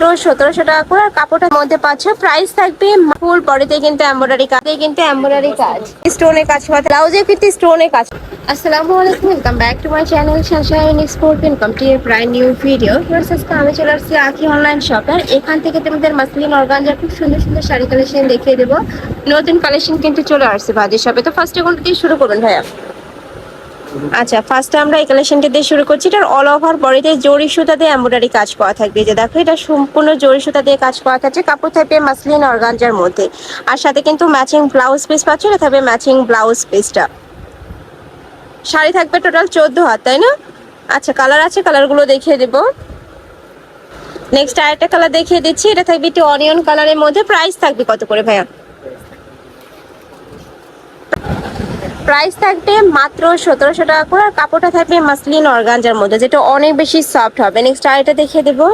মাত্র সতেরোশো টাকা করে আর কাপড়টার মধ্যে পাচ্ছ প্রাইস থাকবে ফুল বডিতে কিন্তু এমব্রয়ডারি কাজ কিন্তু এমব্রয়ডারি কাজ। স্টোনের কাজ ব্লাউজে কিন্তু স্টোনের কাজ। আসসালামু আলাইকুম welcome back to my channel sunshine export income টি এর প্রায় নিউ ভিডিও আজকে আমি চলে আসছি আখি অনলাইন শপে এখান থেকে তোমাদের মাসলিন অর্গানজার খুব সুন্দর সুন্দর শাড়ি কালেকশন দেখিয়ে দেবো। নতুন কালেকশন কিন্তু চলে আসছে ভাজির শপে তো ফার্স্টে কোনটা দিয়ে শুরু করবেন ভাইয়া? আচ্ছা ফার্স্টে আমরা এই কালেকশনটা দিয়ে শুরু করছি। এটার অল ওভার বডিতে জরি সুতা দিয়ে এমব্রয়ডারি কাজ করা থাকবে। যে দেখো, এটা সম্পূর্ণ জরি সুতা দিয়ে কাজ করা থাকছে। কাপড় থাকবে মাসলিন অর্গানজার মধ্যে। আর সাথে কিন্তু ম্যাচিং ব্লাউজ পিস পাচ্ছ, এটা থাকবে ম্যাচিং ব্লাউজ পিসটা শাড়ি থাকবে টোটাল চোদ্দ হাত, তাই না? আচ্ছা কালার আছে কালারগুলো দেখিয়ে দেব। নেক্সট আরেকটা কালার দেখিয়ে দিচ্ছি। এটা থাকবে একটু অনিয়ন কালারের মধ্যে। প্রাইস থাকবে কত করে ভাইয়া? প্রাইস থাকবে মাত্র সতেরোশো টাকা করে আর কাপড়টা থাকবে মাসলিন অর্গানজার মধ্যে, যেটা অনেক বেশি সফট হবে। নেক্সট আর এটা দেখিয়ে দেবো।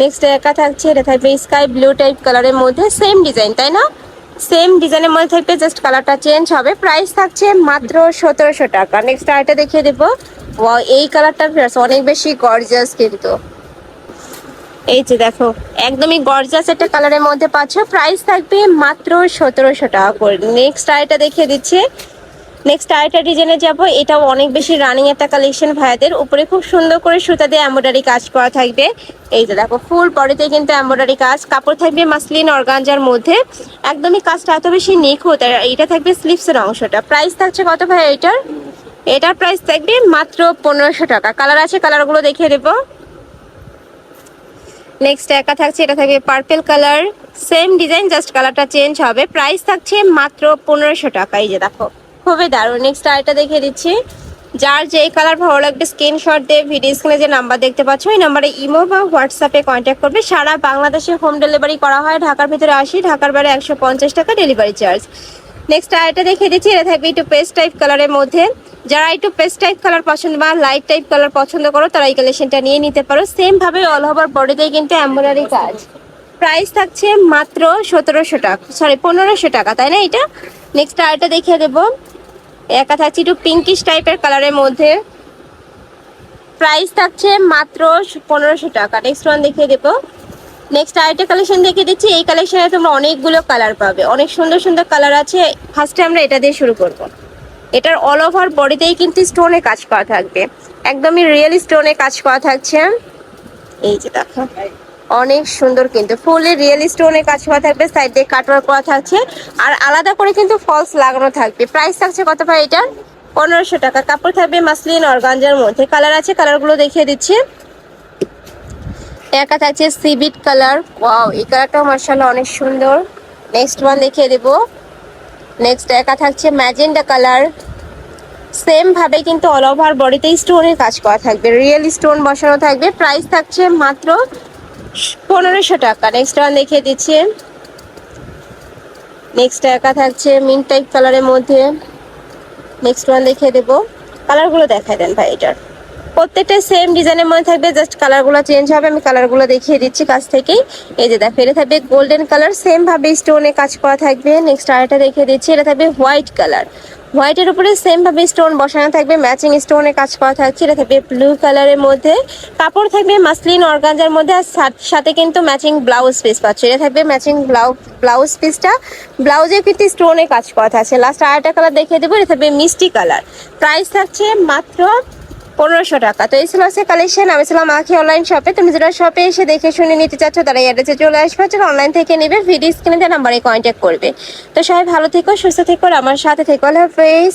নেক্সট একা থাকছে, এটা থাকবে স্কাই ব্লু টাইপ কালারের মধ্যে সেম ডিজাইন তাই না? সেম ডিজাইনের মধ্যে থাকবে জাস্ট কালারটা চেঞ্জ হবে। প্রাইস থাকছে মাত্র সতেরোশো টাকা। নেক্সট আর এটা দেখিয়ে দেবো। এই কালারটা অনেক বেশি গর্জিয়াস কিন্তু। এই যে দেখো, একদমই গর্জাস একটা কালারের মধ্যে পাচ্ছ। প্রাইস থাকবে মাত্র সতেরোশো টাকা করে। নেক্সট আইটা দেখিয়ে দিচ্ছে। নেক্সট আরেকটা ডিজাইনে যাব, এটাও অনেক বেশি রানিং একটা কালেকশন ভাইয়াদের। উপরে খুব সুন্দর করে সুতা দিয়ে এমব্রয়ডারি কাজ করা থাকবে। এই যে দেখো ফুল বডিতে কিন্তু এমব্রয়ডারি কাজ। কাপড় থাকবে মাসলিন অর্গানজার মধ্যে। একদমই কাজটা এত বেশি নিখুঁত। আর এইটা থাকবে স্লিপসের অংশটা। প্রাইস থাকছে কত ভাই এটার? এটার প্রাইস থাকবে মাত্র পনেরোশো টাকা। কালার আছে কালারগুলো দেখিয়ে দেবো। নেক্সট একা থাকছে, এটা থাকবে purple colour same design just কালারটা চেঞ্জ হবে। প্রাইস থাকছে মাত্র পনেরোশো টাকা। এই যে দেখো। খুবই দারুণ। নেক্সট আরেকটা দেখিয়ে দিচ্ছি। যার যে কালার ভালো লাগবে স্ক্রিনশট দিয়ে ভিডিও স্ক্রিনে যে নাম্বার দেখতে পাচ্ছ, ওই নাম্বারে ইমো বা হোয়াটসঅ্যাপে কন্ট্যাক্ট করবে। সারা বাংলাদেশে হোম ডেলিভারি করা হয়, ঢাকার ভিতরে আসি ঢাকার বাইরে একশো পঞ্চাশ টাকা ডেলিভারি চার্জ নেক্সট আরেকটা দেখিয়ে দিচ্ছি, এটা থাকবে একটু পেস্ট টাইপ কালারের মধ্যে। যারা একটু পেস্ট টাইপ কালার পছন্দ বা লাইট টাইপ কালার পছন্দ করো, তারা এই কালেকশনটা নিয়ে নিতে পারো। সেম ভাবে অল ওভার বডিতেই কিন্তু এমব্রয়ডারি কাজ। প্রাইস থাকছে মাত্র সতেরোশো টাকা সরি পনেরোশো টাকা, তাই না এটা? নেক্সট আরেকটা দেখিয়ে দেবো। একা থাকছে একটু পিঙ্কিশ টাইপের কালারের মধ্যে। প্রাইস থাকছে মাত্র পনেরোশো টাকা। নেক্সট ওয়ান দেখিয়ে দেবো। নেক্সট আরেকটা কালেকশন দেখিয়ে দিচ্ছি। এই কালেকশনে তোমরা অনেকগুলো কালার পাবে। অনেক সুন্দর সুন্দর কালার আছে। ফার্স্টে আমরা এটা দিয়ে শুরু করব। এটার অল ওভার বডিতেই কিন্তু স্টোনে কাজ করা থাকবে। একদমই রিয়েল স্টোনে কাজ করা থাকছে। এই যে দেখো। অনেক সুন্দর কিন্তু ফুলি রিয়েল স্টোনে কাজ করা থাকবে সাইড দিয়ে কাটওয়ার্ক করা থাকছে। আর আলাদা করে কিন্তু ফলস লাগানো থাকবে। প্রাইস থাকছে কত ভাই এটার পনেরোশো টাকা। কাপড় থাকবে মাসলিন অর্গানজার মধ্যে। কালার আছে কালারগুলো দেখিয়ে দিচ্ছি। একা থাকছে সিবিট কালার ওয়াও এই কালারটাও মার্শাল্লাহ অনেক সুন্দর। নেক্সট ওয়ান দেখিয়ে দেবো। নেক্সট একা থাকছে ম্যাজেন্ডা কালার সেম ভাবে কিন্তু অল ওভার বডিতে স্টোনের কাজ করা থাকবে। রিয়েল স্টোন বসানো থাকবে। প্রাইস থাকছে মাত্র পনেরোশো টাকা। নেক্সট ওয়ান দেখিয়ে দিচ্ছি। নেক্সট একা থাকছে মিন টাইপ কালারের মধ্যে। নেক্সট ওয়ান দেখিয়ে দেবো। কালারগুলো দেখাই দেন ভাই এটার। প্রত্যেকটা সেম ডিজাইনের মধ্যে থাকবে জাস্ট কালারগুলো চেঞ্জ হবে, আমি কালারগুলো দেখিয়ে দিচ্ছি কাছ থেকেই। এই যে দেখো, এটা থাকবে গোল্ডেন কালার সেম ভাবে স্টোনে কাজ করা থাকবে। নেক্সট আরেকটা দেখিয়ে দিচ্ছি, এটা থাকবে হোয়াইট কালার হোয়াইটের উপরে সেম ভাবে স্টোন বসানো থাকবে ম্যাচিং স্টোনে কাজ করা থাকছে, এটা থাকবে ব্লু কালারের মধ্যে। কাপড় থাকবে মাসলিন অর্গানজার মধ্যে, আর সাথ- কিন্তু ম্যাচিং ব্লাউজ পিস পাচ্ছে। এটা থাকবে ম্যাচিং ব্লাউজ পিসটা ব্লাউজে কিন্তু স্টোনে কাজ করা থাকছে। লাস্ট আরেকটা কালার দেখিয়ে দেবো, এটা থাকবে মিষ্টি কালার প্রাইস থাকছে মাত্র পনেরোশো টাকা। তো এই ছিল হচ্ছে কালেকশন আমি ছিলাম আখি অনলাইন শপে তুমি যেটা শপে এসে দেখে শুনে নিতে চাচ্ছ, তারা অ্যাড্রেসে চলে আসবে। যারা অনলাইন থেকে নেবে ভিডিও স্ক্রিনে নাম্বারে কন্ট্যাক্ট করবে। তো সবাই ভালো থেকো, সুস্থ থেকো আমার সাথে থেকো। আল্লাহ হাফেজ।